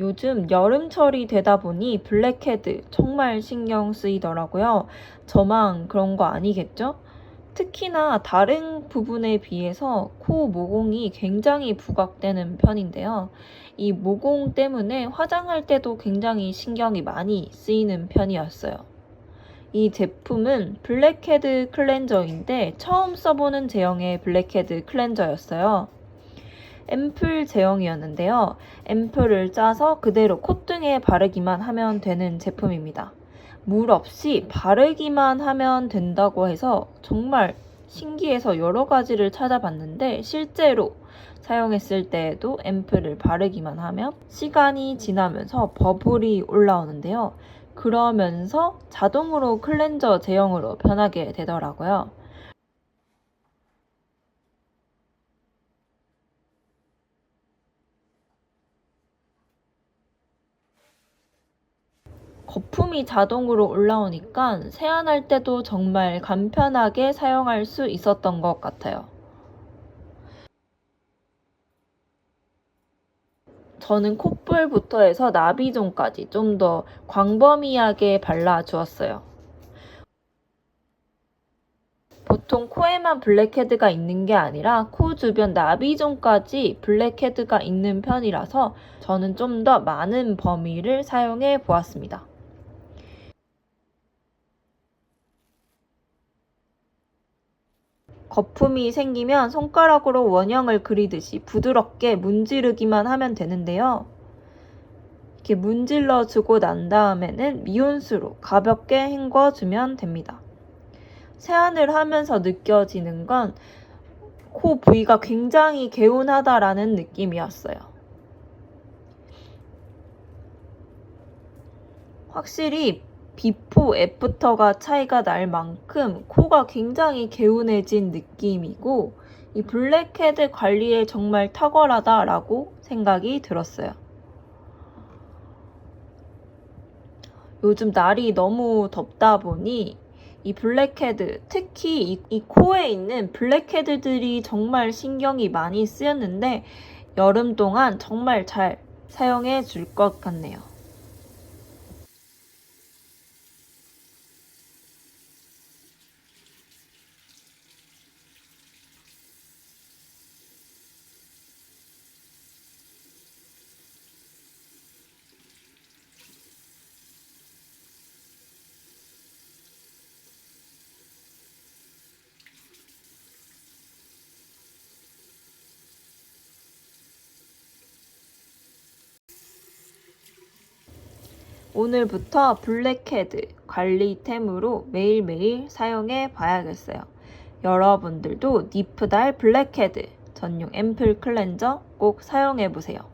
요즘 여름철이 되다 보니 블랙헤드 정말 신경 쓰이더라고요. 저만 그런 거 아니겠죠? 특히나 다른 부분에 비해서 코 모공이 굉장히 부각되는 편인데요. 이 모공 때문에 화장할 때도 굉장히 신경이 많이 쓰이는 편이었어요. 이 제품은 블랙헤드 클렌저인데 처음 써보는 제형의 블랙헤드 클렌저였어요. 앰플 제형이었는데요. 앰플을 짜서 그대로 콧등에 바르기만 하면 되는 제품입니다. 물 없이 바르기만 하면 된다고 해서 정말 신기해서 여러 가지를 찾아봤는데 실제로 사용했을 때에도 앰플을 바르기만 하면 시간이 지나면서 버블이 올라오는데요. 그러면서 자동으로 클렌저 제형으로 변하게 되더라고요. 거품이 자동으로 올라오니까 세안할 때도 정말 간편하게 사용할 수 있었던 것 같아요. 저는 콧볼부터 해서 나비존까지 좀 더 광범위하게 발라주었어요. 보통 코에만 블랙헤드가 있는 게 아니라 코 주변 나비존까지 블랙헤드가 있는 편이라서 저는 좀 더 많은 범위를 사용해 보았습니다. 거품이 생기면 손가락으로 원형을 그리듯이 부드럽게 문지르기만 하면 되는데요. 이렇게 문질러 주고 난 다음에는 미온수로 가볍게 헹궈 주면 됩니다. 세안을 하면서 느껴지는 건 코 부위가 굉장히 개운하다라는 느낌이었어요. 확실히 비포 애프터가 차이가 날 만큼 코가 굉장히 개운해진 느낌이고 이 블랙헤드 관리에 정말 탁월하다라고 생각이 들었어요. 요즘 날이 너무 덥다 보니 이 블랙헤드, 특히 이, 이 코에 있는 블랙헤드들이 정말 신경이 많이 쓰였는데 여름 동안 정말 잘 사용해 줄 것 같네요. 오늘부터 블랙헤드 관리템으로 매일매일 사용해 봐야겠어요. 여러분들도 니프달 블랙헤드 전용 앰플 클렌저 꼭 사용해 보세요.